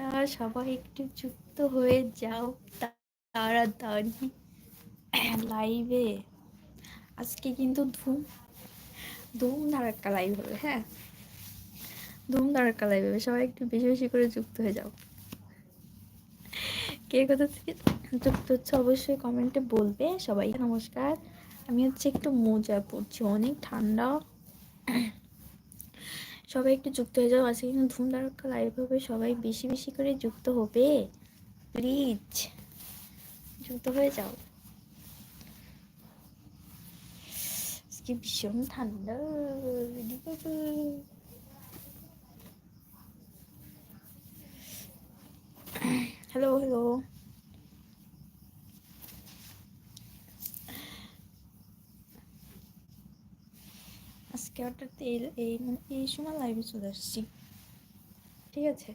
আচ্ছা সবাই একটু যুক্ত হয়ে যাও তাড়াতাড়ি লাইভে আজকে কিন্তু ধুম ধুম ধারাক্কা লাইভ হবে হ্যাঁ? ধুম ধারাক্কা লাইভ হবে, সবাই একটু বেশি বেশি করে যুক্ত হয়ে যাও। কে কোথা থেকে যুক্ত হচ্ছে অবশ্যই কমেন্টে বলবে, সবাই। নমস্কার, আমি হচ্ছে একটু মোজা পড়ছি, অনেক ঠান্ডা। সবাই একটু যুক্ত হয়ে যাও, আজকে কিন্তু ধুমধারক্কা লাইভ হবে, সবাই বেশি বেশি করে যুক্ত হবে। প্লিজ যুক্ত হয়ে যাও। আজকে ভীষণ ঠান্ডা হ্যালো হ্যালো আজকে হঠাৎ এই মানে এই সময় লাইভে চলে আসছি। ঠিক আছে?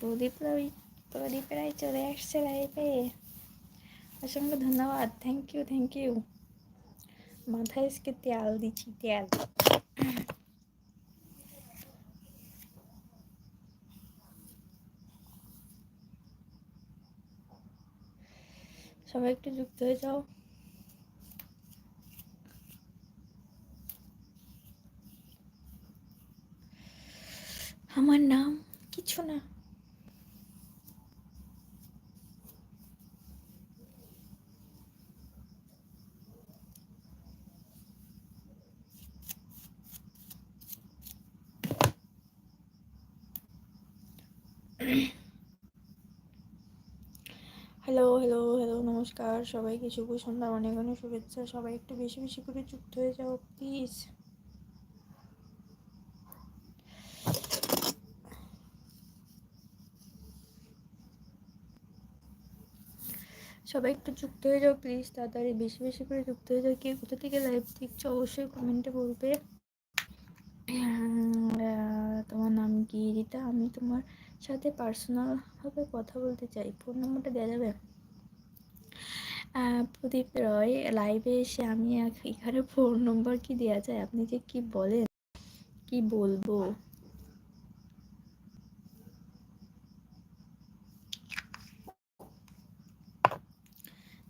প্রদীপ প্রদীপ রাই চলে আসছে লাইভে অসংখ্য ধন্যবাদ। থ্যাংক ইউ থ্যাংক ইউ মাথায় আজকে তেল দিচ্ছি, তেল। সবাই একটু যুক্ত হয়ে যাও। আমার নাম কিছু না হ্যালো হ্যালো হ্যালো নমস্কার, সবাইকে শুভ সন্ধ্যা, অনেক অনেক শুভেচ্ছা। সবাই একটু বেশি বেশি করে যুক্ত হয়ে যাও প্লিজ সবাই একটু যুক্ত হয়ে যাও প্লিজ তাড়াতাড়ি বেশি বেশি করে যুক্ত হয়ে যাও। কে কোথা থেকে লাইভ দেখছ, অবশ্যই কমেন্টে বলবে। তোমার নাম কি, রিতা? আমি তোমার সাথে পার্সোনালভাবে কথা বলতে চাই। ফোন নম্বরটা দেওয়া যাবে প্রদীপ রয় লাইভে এসে আমি এখানে ফোন নম্বর কি দেওয়া যায়? আপনি যে কি বলেন, কি বলব?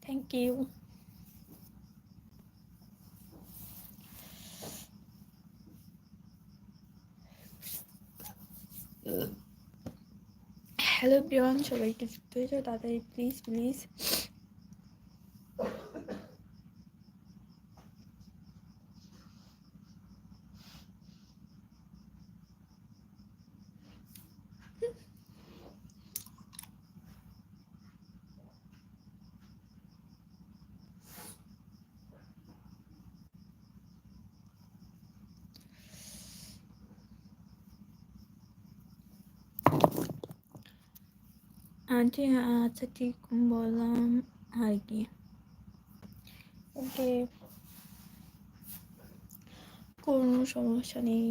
থ্যাংক ইউ হ্যালো প্রিয়ন সবাইকে যুক্ত হয়ে যাও তাড়াতাড়ি প্লিজ প্লিজ আন্টি আচ্ছা ঠিক বললাম আর কি ওকে কোনো সমস্যা নেই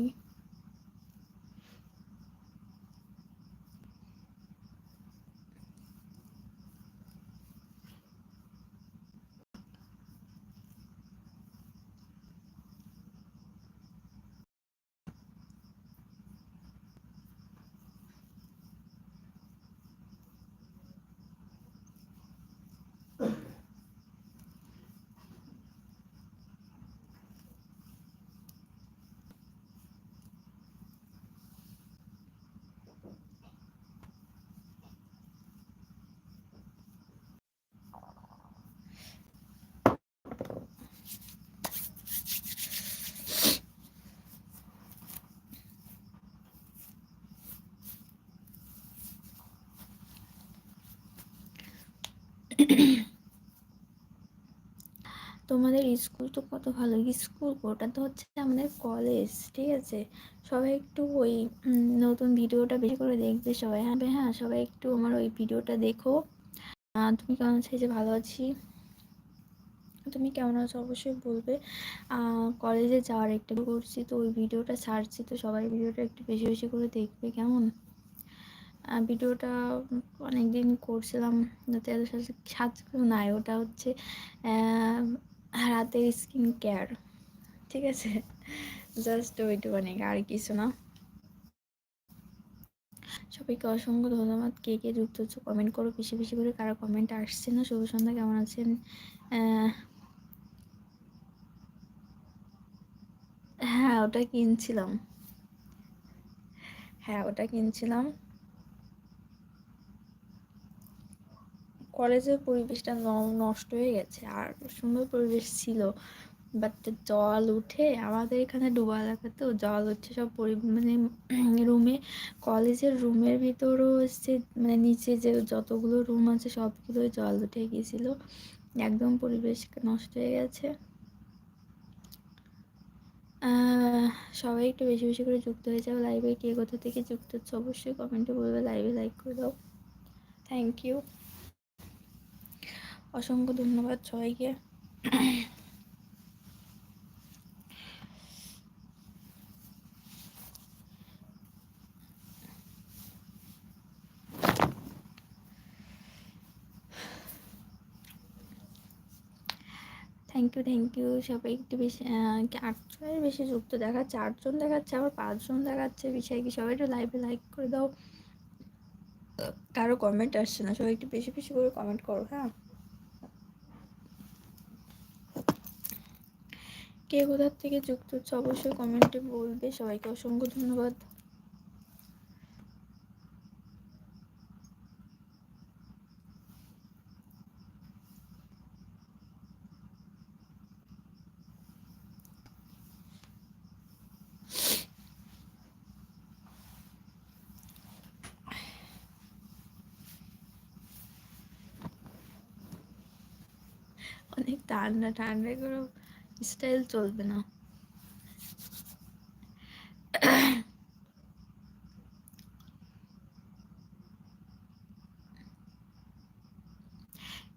তোমাদের স্কুল তো কত ভালো। স্কুল ওটা তো হচ্ছে আমাদের কলেজ ঠিক আছে? সবাই একটু ওই নতুন ভিডিওটা বেশি করে দেখবে সবাই হ্যাঁ? হ্যাঁ সবাই একটু আমার ওই ভিডিওটা দেখো। তুমি কেমন আছো? যে ভালো আছি। তুমি কেমন আছো? অবশ্যই বলবে। কলেজে যাওয়ার একটা করছি, তো ওই ভিডিওটা ছাড়ছি, তো সবাই ভিডিওটা একটু বেশি বেশি করে দেখবে, কেমন? ভিডিওটা অনেক দিন করছিলাম, যাতে সাজগুলো নাই। ওটা হচ্ছে রাতের স্কিন কেয়ার ঠিক আছে? জাস্ট ওইটুখানি আর কিছু না। সবাইকে অসংখ্য ধন্যবাদ। কে কে যুক্ত হচ্ছে কমেন্ট করো, বেশি বেশি করে কারও কমেন্ট আসছে না। শুভ সন্ধ্যা, কেমন আছেন? হ্যাঁ ওটা কিনছিলাম। হ্যাঁ ওটা কিনছিলাম। কলেজের পরিবেশটা নষ্ট হয়ে গেছে। আর সুন্দর পরিবেশ ছিল। বাট জল উঠে আমাদের এখানে ডোবা এলাকাতেও জল উঠছে সব পরি মানে রুমে, কলেজের রুমের ভিতরও হচ্ছে মানে নিচে যে যতগুলো রুম আছে সবগুলোই জল উঠে গিয়েছিল। একদম পরিবেশ নষ্ট হয়ে গেছে। সবাই একটু বেশি বেশি করে যুক্ত হয়ে যাও লাইভে কে কোথা থেকে যুক্ত হচ্ছে অবশ্যই কমেন্টে বলবে। লাইভে লাইক করে দাও। থ্যাংক ইউ অসংখ্য ধন্যবাদ সবাইকে। থ্যাংক ইউ থ্যাংক ইউ সবাই একটু বেশি আটজনের বেশি যুক্ত দেখাচ্ছে, আটজন দেখাচ্ছে, আবার পাঁচজন দেখাচ্ছে। বিষয় কি, সবাই একটু লাইভে লাইক করে দাও। কারও কমেন্ট আসছে না, সবাই একটু বেশি বেশি করে কমেন্ট করো হ্যাঁ? কে কোথার থেকে যুক্ত হচ্ছে অবশ্যই কমেন্টে বলবে। সবাইকে অসংখ্য ধন্যবাদ। অনেক ঠান্ডা ঠান্ডা করে স্টাইল চলবে না।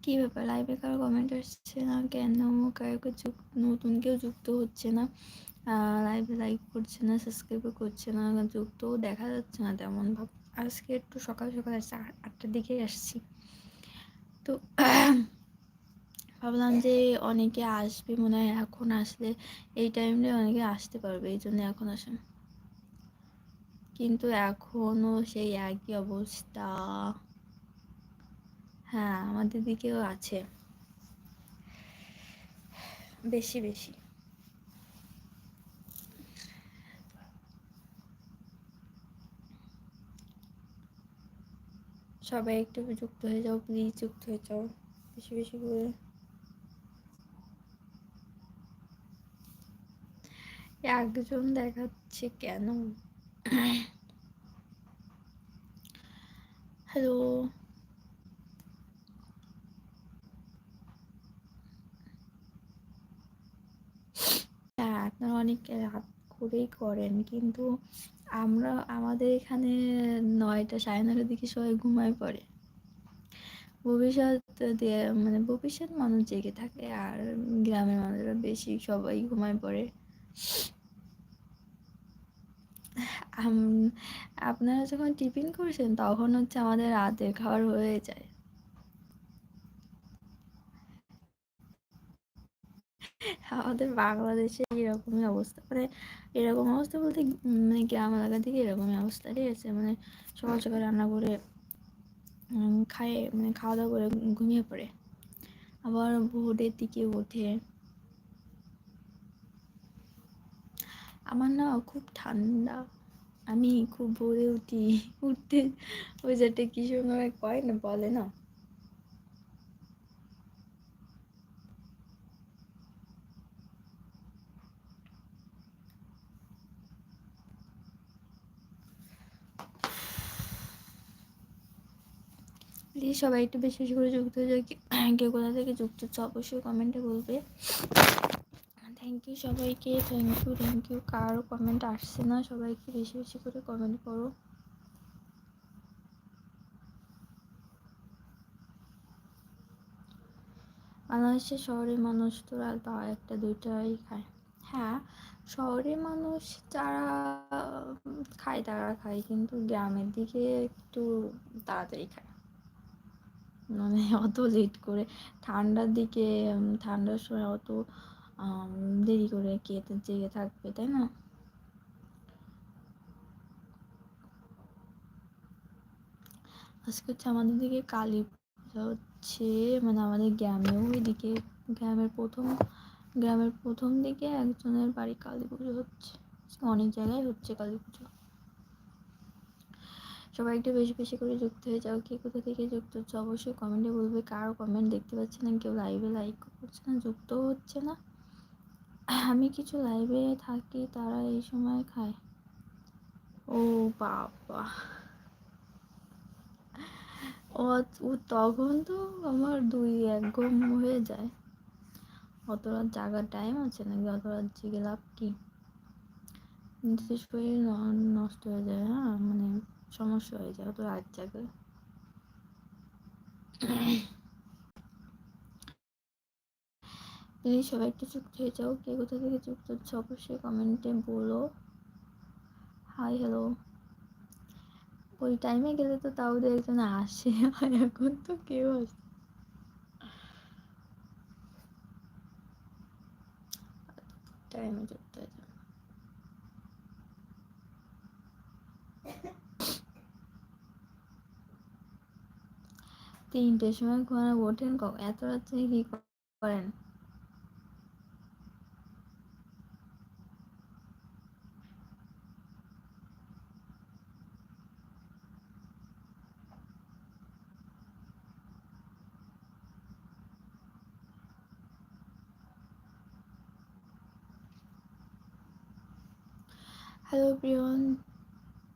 কী ব্যাপার? লাইভে কারও কমেন্ট আসছে না কেন? কাউকে নতুন কেউ যুক্ত হচ্ছে না। লাইভে লাইক করছে না সাবস্ক্রাইব করছে না যুক্ত দেখা যাচ্ছে না তেমন ভাব। আজকে একটু সকাল সকাল আসছে আটটার দিকেই আসছি। তো ভাবলাম যে অনেকে আসবে মনে হয় এখন আসলে এই টাইমে অনেকে আসতে পারবে, এই জন্য এখন আসেন কিন্তু এখনও সেই একই অবস্থা। হ্যাঁ আমাদের দিকেও আছে। বেশি বেশি। সবাই একটু যুক্ত হয়ে যাও প্লিজ যুক্ত হয়ে যাও। বেশি বেশি করে। একজন দেখাচ্ছে কেন? হ্যালো হ্যাঁ আপনারা অনেক রাত করেই করেন, কিন্তু আমরা, আমাদের এখানে নয়টা, সাড়ে নটার দিকে সবাই ঘুমায় পড়ে। ভবিষ্যৎ দিয়ে মানে ভবিষ্যৎ মানুষ জেগে থাকে, আর গ্রামের মানুষরা বেশি সবাই ঘুমায় পড়ে। আপনারা যখন টিফিন করছেন, তখন হচ্ছে আমাদের রাতের খাবার হয়ে যায়। আমাদের বাংলাদেশে এরকমই অবস্থা। মানে এরকম অবস্থা বলতে মানে গ্রাম এলাকা থেকে এরকমই অবস্থা, ঠিক আছে? মানে সকাল সকাল রান্না করে খায় মানে খাওয়া দাওয়া করে ঘুমিয়ে পড়ে। আবার ভোরের দিকে ওঠে আমার না খুব ঠান্ডা। আমি খুব ভোরে উঠি, উঠতে ওই যেটা কি সময় কয় না বলে না? সবাই একটু বেশি বেশি করে যুক্ত হয়ে যায় কেউ কোথা থেকে যুক্ত হচ্ছে অবশ্যই কমেন্টে বলবে। থ্যাংক ইউ সবাইকে থ্যাংক ইউ থ্যাংক ইউ কারও কমেন্ট আসছে না, সবাইকে বেশি বেশি করে কমেন্ট করো। বাংলাদেশের শহরের মানুষ তো রাত বারো একটা, দুইটাই খায়। হ্যাঁ শহরের মানুষ যারা খায় তারা খায়, কিন্তু গ্রামের দিকে একটু তাড়াতাড়ি খায়। মানে অত লেট করে। ঠান্ডার দিকে ঠান্ডার সময় অত দেরি করে কে জেগে থাকবে, তাই না? আজকে হচ্ছে আমাদের দিকে কালী পূজা হচ্ছে মানে আমাদের গ্রামেও এদিকে, গ্রামের প্রথম গ্রামের প্রথম দিকে একজনের বাড়ি কালী পুজো হচ্ছে অনেক জায়গায় হচ্ছে কালী পুজো। সবাই একটু বেশি বেশি করে যুক্ত হয়ে যাও, কে কোথা থেকে যুক্ত হচ্ছে অবশ্যই কমেন্টে বলবে, কারও কমেন্ট দেখতে পাচ্ছি না, কেউ লাইভে লাইক করছে না, যুক্তও হচ্ছে না। আমি কিছু লাইভে থাকি, তারা এই সময় খায়। ও বাবা। ও তখন তো আমার দুই এক ঘুম হয়ে যায়। অত রাত জাগার টাইম আছে নাকি? অত রাত জেগে লাভ কি? শরীর নষ্ট হয়ে যায় হ্যাঁ? মানে সমস্যা হয়ে যায়, অত রাত জাগে। প্লিজ সবাই একটু যুক্ত হয়ে যাও। কে কোথা থেকে যুক্ত হচ্ছে অবশ্যই কমেন্টে বলো। হাই হ্যালো ওই টাইমে গেলে তো তাও দু একজন আসে। আর এখন তো কেউ আসে টাইমে যুক্ত হয়ে যাও। তিনটের সময় ঘুমানো ওঠেন এত রাত্রে কি করেন? হ্যালো প্রিয়ন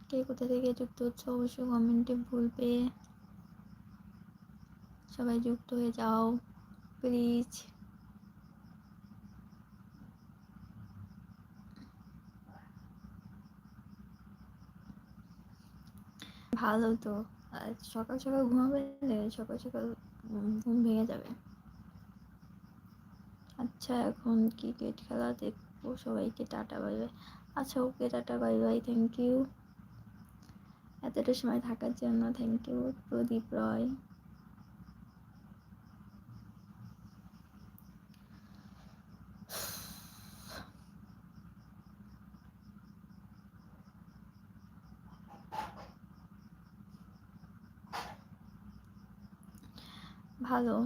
কে কোথা থেকে যুক্ত হচ্ছে? অবশ্যই কমেন্টে বলবে। সবাই যুক্ত হয়ে যাও প্লিজ ভালো তো। সকাল সকাল ঘুমাবে সকাল সকাল ঘুম ভেঙে যাবে। আচ্ছা এখন ক্রিকেট খেলা দেখব। সবাইকে টাটা বাই। আচ্ছা okay, tata, bye bye thank you এতটা সময় থাকার জন্য থ্যাংক ইউ প্রদীপ রয়। ভালো।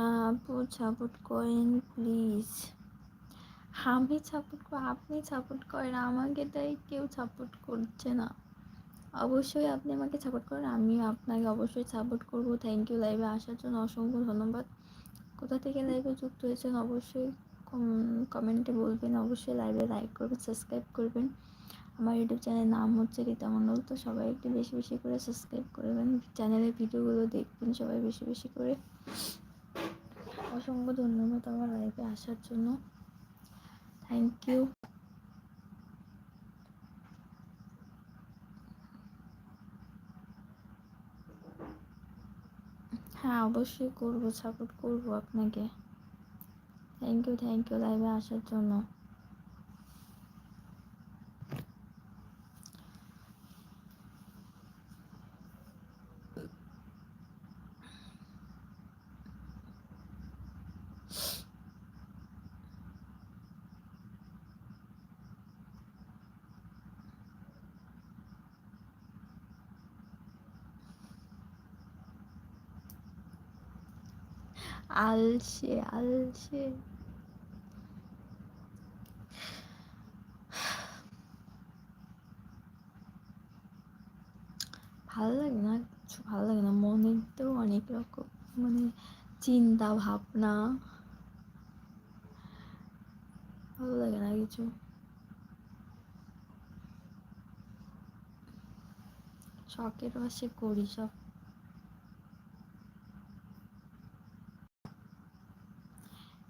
আপু সাপোর্ট করেন প্লিজ আমি সাপোর্ট করি, আপনি সাপোর্ট করেন, আমাকে তাই কেউ সাপোর্ট করছে না। অবশ্যই আপনি আমাকে সাপোর্ট করেন আমি আপনাকে অবশ্যই সাপোর্ট করব। থ্যাংক ইউ লাইভে আসার জন্য অসংখ্য ধন্যবাদ। কোথা থেকে লাইভে যুক্ত হয়েছেন অবশ্যই কমেন্টে বলবেন। অবশ্যই লাইভে লাইক করবেন সাবস্ক্রাইব করবেন। আমার ইউটিউব চ্যানেলের নাম হচ্ছে রীতা তো সবাই একটু বেশি বেশি করে সাবস্ক্রাইব করবেন চ্যানেলের ভিডিওগুলো দেখবেন সবাই বেশি বেশি করে। অসংখ্য ধন্যবাদ আমার লাইফে আসার জন্য। থ্যাংক ইউ হ্যাঁ অবশ্যই করব সাপোর্ট করব আপনাকে। থ্যাংক ইউ থ্যাংক ইউ লাইভে আসার জন্য। আলসে আলসে। ভালো লাগে না কিছু, ভালো লাগে না। মনের তো অনেক রকম মানে চিন্তা ভাবনা। ভালো লাগে না কিছু। শখের বসে করি সব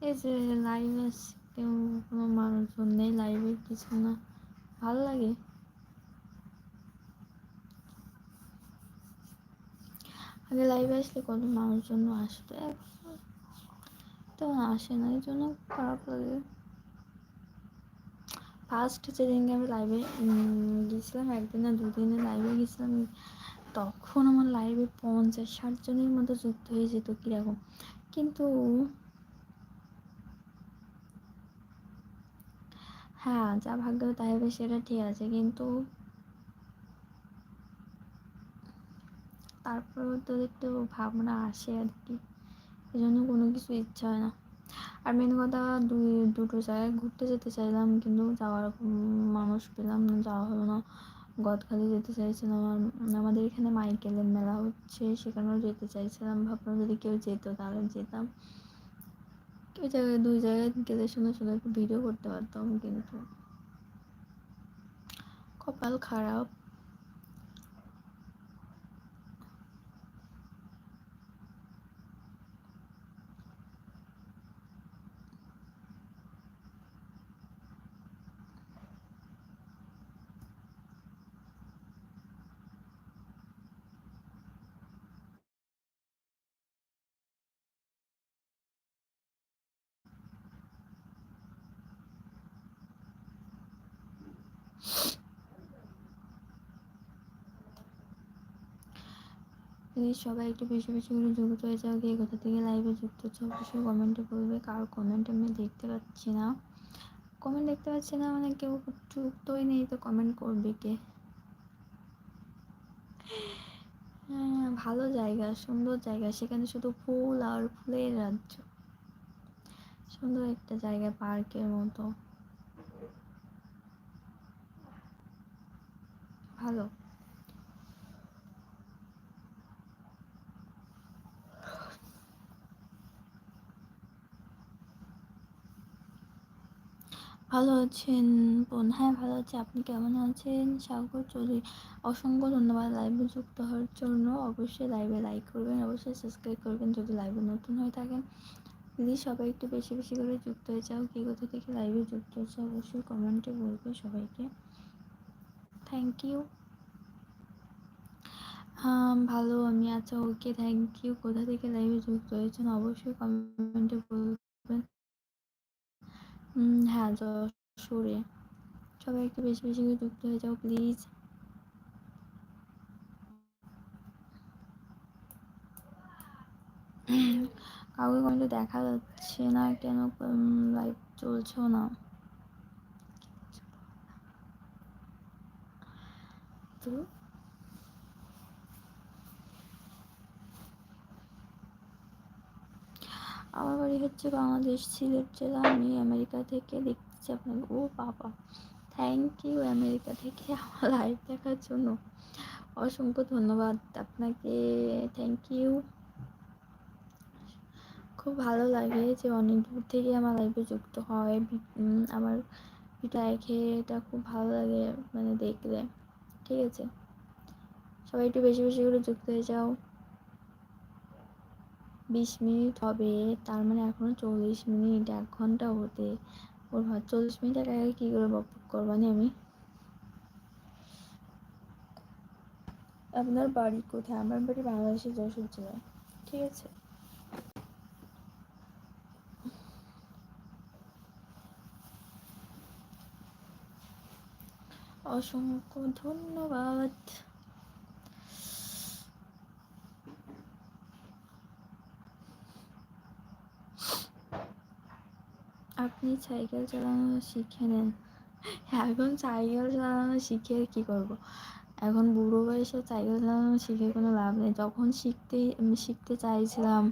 এই যে লাইভে কেউ কোনো মানুষজন নেই লাইভে কিছু না ভালো লাগে আগে লাইভে আসলে কত মানুষজন আসতো এখন তো আসে না এই জন্য খারাপ লাগে ফার্স্ট যেদিনকে আমি লাইভে গিয়েছিলাম একদিন না দুদিনে লাইভে গেছিলাম তখন আমার লাইভে পঞ্চাশ ষাট জনের মতো যুক্ত হয়ে যেত কীরকম কিন্তু হ্যাঁ যা ভাগ্য তাই হবে সেটা ঠিক আছে, কিন্তু তারপরেও তো একটু ভাবনা আসে আর কি এই জন্য কোনো কিছু ইচ্ছা হয় না। আর মেন কথা দুই, দুটো জায়গায় ঘুরতে যেতে চাইলাম, কিন্তু যাওয়ার মানুষ পেলাম না, যাওয়া হলো না। গদখালি যেতে চাইছিলাম আমাদের এখানে মাইকেলের মেলা হচ্ছে, সেখানেও যেতে চাইছিলাম, ভাবলাম যদি কেউ যেত তাহলে যেতাম। ওই জায়গায় দুই জায়গায় গেলে শুনে শুনে একটু ভিডিও করতে পারতাম কিন্তু কপাল খারাপ। প্লিজ সবাই একটু বেশি বেশি করে যুক্ত হয়ে যাও, কে কোথা থেকে লাইভে যুক্ত হচ্ছে অবশ্যই কমেন্টে বলবে কারোর কমেন্ট আমি দেখতে পাচ্ছি না। কমেন্ট দেখতে পাচ্ছি না মানে কেউ যুক্তই নেই তো কমেন্ট করবে কে? হ্যাঁ ভালো জায়গা, সুন্দর জায়গা, সেখানে শুধু ফুল আর ফুলের রাজ্য। সুন্দর একটা জায়গা, পার্কের মতো। ভালো। ভালো আছেন বোন? হ্যাঁ ভালো আছে। আপনি কেমন আছেন? সাগর চৌধুরী, অসংখ্য ধন্যবাদ লাইভে যুক্ত হওয়ার জন্য। অবশ্যই লাইভে লাইক করবেন, অবশ্যই সাবস্ক্রাইব করবেন যদি লাইভে নতুন হয়ে থাকেন। প্লিজ সবাই একটু বেশি বেশি করে যুক্ত হয়ে যাও। কে কোথা থেকে লাইভে যুক্ত হচ্ছে অবশ্যই কমেন্টে বলবে সবাইকে। থ্যাংক ইউ ভালো, আমি আচ্ছা ওকে থ্যাংক ইউ কোথা থেকে লাইভে যুক্ত হয়েছেন? অবশ্যই কমেন্টে বলবেন। হ্যাঁ যশোরে। সবাই একটু বেশি বেশি করে যুক্ত হয়ে যাও প্লিজ কাউকে কিন্তু দেখা যাচ্ছে না কেন? লাইভ চলছেও না। তো আমার বাড়ি হচ্ছে বাংলাদেশ, সিলেট জেলা। আমি আমেরিকা থেকে দেখছি আপনাকে। ও বাবা থ্যাংক ইউ আমেরিকা থেকে আমার লাইভ দেখার জন্য। অসংখ্য ধন্যবাদ আপনাকে। থ্যাংক ইউ খুব ভালো লাগে যে অনেক দূর থেকে আমার লাইফে যুক্ত হয়। আমার দেখে এটা খুব ভালো লাগে মানে দেখলে। ঠিক আছে। সবাই একটু বেশি বেশি করে যুক্ত হয়ে যাও। বিশ মিনিট হবে, তার মানে এখনও চল্লিশ মিনিট, এক ঘণ্টা হতে। ওর ভাত চল্লিশ মিনিট একা একা কী করে করবানি আমি? আপনার বাড়ি কোথায়? আমার বাড়ি বাংলাদেশের যশোর জেলায়। ঠিক আছে। অসংখ্য ধন্যবাদ। আপনি সাইকেল চালানো শিখে নেন। এখন সাইকেল চালানো শিখে কি করব। এখন বুড়ো বয়সে সাইকেল চালানো শিখে কোনো লাভ নেই। যখন শিখতে শিখতে চাইছিলাম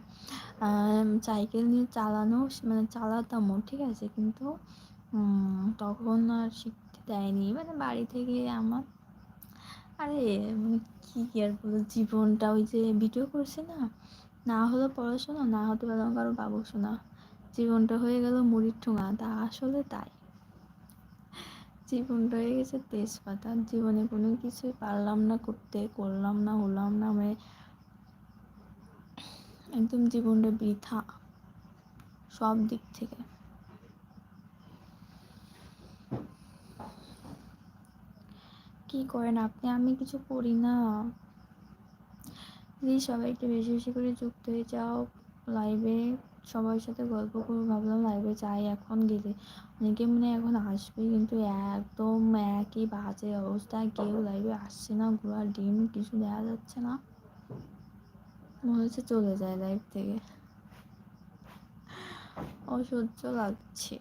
সাইকেল নিয়ে চালানো মানে চালাতামও, ঠিক আছে? কিন্তু তখন আর শিখতে দেয়নি। মানে বাড়ি থেকে আমার, আরে মানে কী আর বলো জীবনটা ওই যে ভিডিও করছে না না হলো পড়াশোনা, না হতে পারলাম কারও বাবু শোনা। জীবনটা হয়ে গেল মুড়ির ঠোঙা, তা আসলে তাই। জীবনটা হয়ে গেছে তেজপাতা, জীবনে কোনো কিছুই পারলাম না করতে, করলাম না, হলাম না মানে একদম জীবনটা বৃথা, সব দিক থেকে। কি করেন আপনি? আমি কিছু করি না। প্লিজ সবাই একটু বেশি বেশি করে যুক্ত হয়ে যাও। লাইভে সবার সাথে গল্প করব। ভাবলাম লাইভে যাই এখন গেলে। অনেকে মনে এখন আসবে কিন্তু একদম একই বাজে অবস্থা। কেউ লাইভে আসছে না। ঘোড়া ডিম কিছু দেখা যাচ্ছে না। মনে হচ্ছে চলে যায় লাইভ থেকে। অসহ্য লাগছে।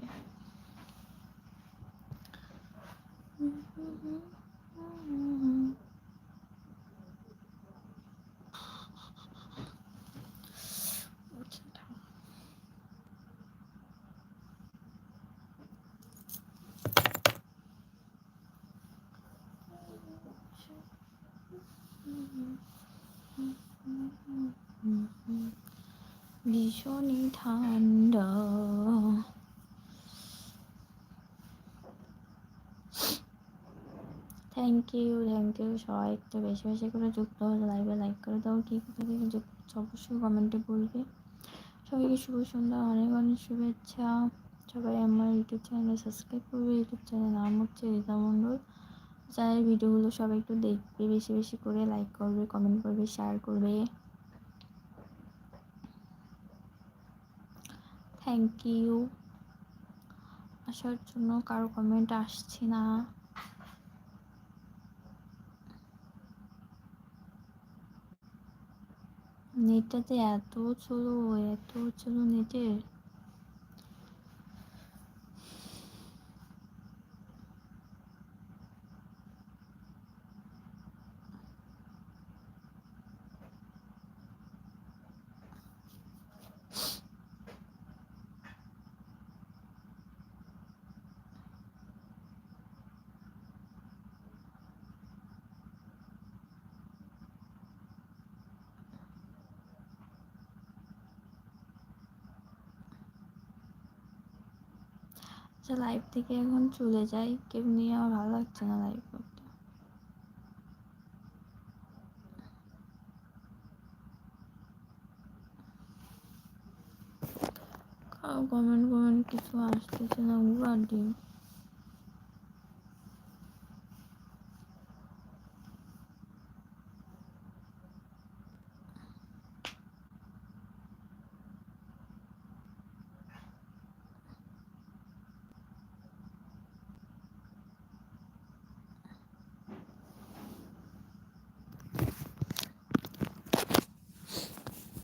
ভীষণই ঠান্ডা থ্যাংক ইউ থ্যাংক ইউ সবাই একটু বেশি বেশি করে যুক্ত হলে লাইভে লাইক করে দাও। কি কোথা যুক্ত? অবশ্যই কমেন্টে বলবে। সবাইকে শুভ সন্ধ্যা, অনেক অনেক শুভেচ্ছা। সবাই আমার ইউটিউব চ্যানেলে সাবস্ক্রাইব করবে। ইউটিউব চ্যানেল নাম হচ্ছে রীতা মণ্ডল। চ্যানেলের ভিডিওগুলো সবাই একটু দেখবে, বেশি বেশি করে লাইক করবে কমেন্ট করবে শেয়ার করবে। থ্যাংক ইউ আসার জন্য কারও কমেন্ট আসছে না। নেটটাতে এত চলো এত চলো নেটের। আচ্ছা লাইভ থেকে এখন চলে যাই কেউ নিয়ে আমার ভালো লাগছে না লাইভ করতে? কমেন্ট কমেন্ট কিছু আসতেছে না উড়া ডিম